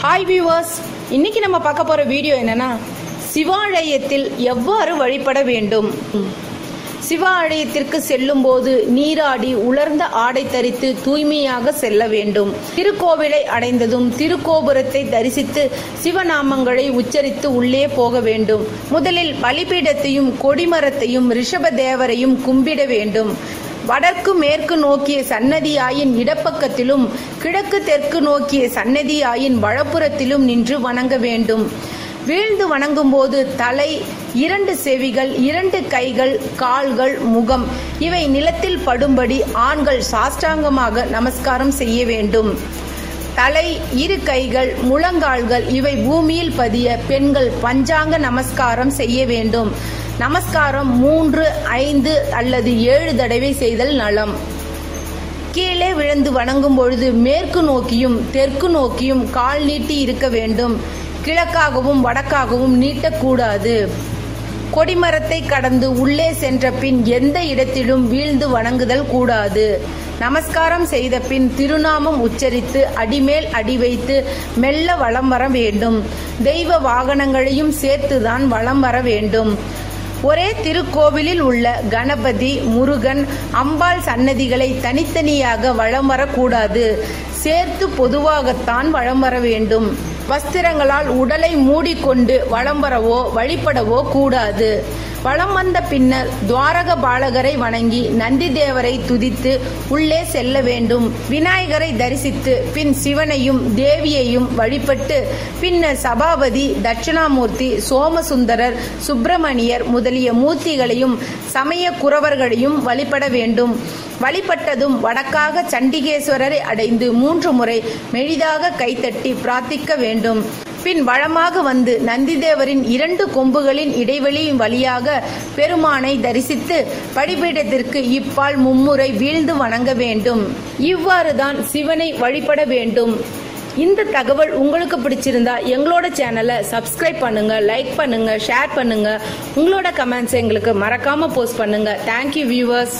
Hi viewers இன்னைக்கு நம்ம பார்க்க போற வீடியோ என்னன்னா சிவாலயத்தில் எவ்வாறு வழிபட வேண்டும்? சிவாலயத்திற்கு செல்லும் போது நீராடி உலர்ந்த ஆடை தரித்து தூய்மையாக செல்ல வேண்டும். திருக்கோவிலை அடைந்ததும் திருக்கோபுரத்தை தரிசித்து சிவநாமங்களை உச்சரித்து உள்ளே போக வேண்டும். முதலில் பலிபீடத்தையும் கொடிமரத்தையும் ரிஷப தேவரையும் கும்பிட வேண்டும். வடக்கு மேற்கு நோக்கிய சன்னதியாயின் இடப்பக்கத்திலும் கிழக்கு தெற்கு நோக்கிய சன்னதியாயின் வலப்புறத்திலும் நின்று வணங்க வேண்டும். வீழ்ந்து வணங்கும்போது தலை இரண்டு செவிகள் இரண்டு கைகள் கால்கள் முகம் இவை நிலத்தில் படும்படி ஆண்கள் சாஷ்டாங்கமாக நமஸ்காரம் செய்ய வேண்டும். தலை இரு கைகள் முழங்கால்கள் இவை பூமியில் பதிய பெண்கள் பஞ்சாங்க நமஸ்காரம் செய்ய வேண்டும். நமஸ்காரம் மூன்று ஐந்து அல்லது ஏழு தடவை செய்தல் நலம். கீழே விழுந்து வணங்கும் பொழுது மேற்கு நோக்கியும் தெற்கு நோக்கியும் கால் நீட்டி இருக்க வேண்டும். கிழக்காகவும் வடக்காகவும் நீட்டக்கூடாது. கொடிமரத்தை கடந்து உள்ளே சென்ற பின் எந்த இடத்திலும் வீழ்ந்து வணங்குதல் கூடாது. நமஸ்காரம் செய்த பின் திருநாமம் உச்சரித்து அடிமேல் அடி வைத்து மெல்ல வலம் வர வேண்டும். தெய்வ வாகனங்களையும் சேர்த்துதான் வலம் வர வேண்டும். ஒரே திருக்கோவிலில் உள்ள கணபதி முருகன் அம்பாள் சன்னதிகளை தனித்தனியாக வலம் வரக்கூடாது. சேர்த்து பொதுவாகத்தான் வளம் வர வேண்டும். வஸ்திரங்களால் உடலை மூடிக்கொண்டு வலம் வரவோ வழிபடவோ கூடாது. வலம் வந்த பின்னர் துவாரக பாலகரை வணங்கி நந்தி தேவரை துதித்து உள்ளே செல்ல வேண்டும். விநாயகரை தரிசித்து பின் சிவனையும் தேவியையும் வழிபட்டு பின்னர் சபாபதி தட்சிணாமூர்த்தி சோமசுந்தரர் சுப்பிரமணியர் முதலிய மூர்த்திகளையும் சமய குறவர்களையும் வழிபட வேண்டும். வழிபட்டதும் வடக்காக சண்டிகேஸ்வரரை அடைந்து மூன்று முறை மெளிதாக கைத்தட்டி பிரார்த்திக்க வேண்டும். பின் வளமாக வந்து நந்திதேவரின் இரண்டு கொம்புகளின் இடைவெளியின் வழியாக பெருமானை தரிசித்து படிபீடத்திற்கு இப்பால் மும்முறை வீழ்ந்து வணங்க வேண்டும். இவ்வாறுதான் சிவனை வழிபட வேண்டும். இந்த தகவல் உங்களுக்கு பிடிச்சிருந்தா எங்களோட சேனலை சப்ஸ்கிரைப் பண்ணுங்க லைக் பண்ணுங்க ஷேர் பண்ணுங்க. உங்களோட கமெண்ட்ஸ் எங்களுக்கு மறக்காம போஸ்ட் பண்ணுங்க. Thank you viewers